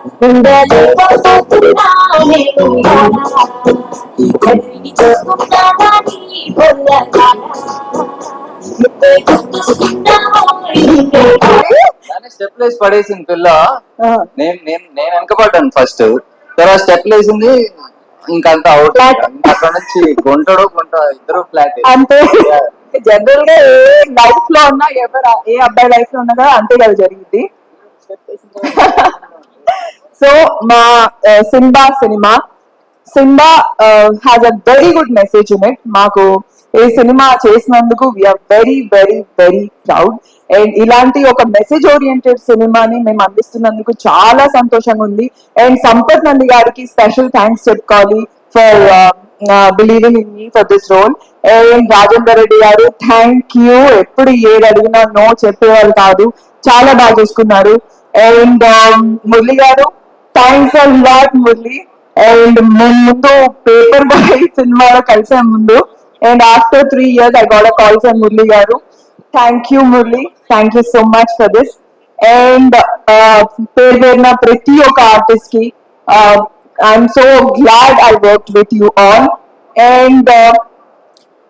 నీ కానీ స్టెప్ వేసి పడేసింది పిల్ల. నేను నేను నేను వెనకబడ్డాను ఫస్ట్ తర్వాత స్టెప్ వేసింది ఇంకంతా అవుట్ అక్కడ నుంచి గుంటడు గుంట ఇద్దరు ఫ్లాట్ అంతే. జనరల్గా ఏ లైఫ్లో ఉన్నా ఎవరు ఏ అబ్బాయి లైఫ్లో ఉన్నా అంతే కదా జరిగింది. సో మా Simba cinema Simba has a very good message in it మాకు ఈ సినిమా చేసినందుకు we're very very very proud and ఇలాంటి ఒక మెసేజ్ ఓరియంటెడ్ సినిమాని మేము అందిస్తున్నందుకు చాలా సంతోషంగా ఉంది. అండ్ సంపత్ నంది గారికి స్పెషల్ థ్యాంక్స్ చెప్పుకోవాలి for believing in me for this role and Rajender Reddy garu thank you ఎప్పుడు ఏది అడిగినా నో చెప్పేవాళ్ళు కాదు. చాలా బాగా చూసుకున్నారు. And um, Murali garu thanks a lot Murali and ముందు పేపర్ బాయ్ సినిమాలో కలిసాం ముందు and after three years I got call from Murali garu. Thank you Murali thank you so much for this and పేరు పేరున ప్రతి ఒక్క ఆర్టిస్ట్కి I'm so glad I work with you all and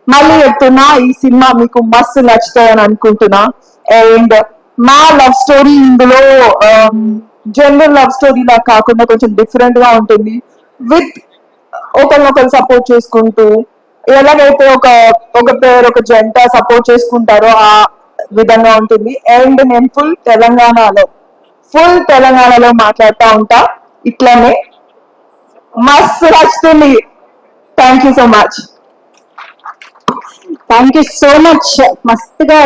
మళ్ళీ చెప్తున్నా ఈ సినిమా మీకు మస్తు నచ్చుతాయని అనుకుంటున్నా. అండ్ uh, మా లవ్ స్టోరీ ఇందులో um, జనరల్ లవ్ స్టోరీ లా కాకుండా కొంచెం డిఫరెంట్గా ఉంటుంది. విత్ ఒకరినొకరు సపోర్ట్ చేసుకుంటూ ఎలాగైతే ఒక ఒక పేరు ఒక జంట సపోర్ట్ చేసుకుంటారో ఆ విధంగా ఉంటుంది. అండ్ నేను ఫుల్ తెలంగాణలో ఫుల్ తెలంగాణలో మాట్లాడుతూ ఉంటా. ఇట్లానే మస్తు నచ్చుతుంది thank you so much thank you so much మస్తుగా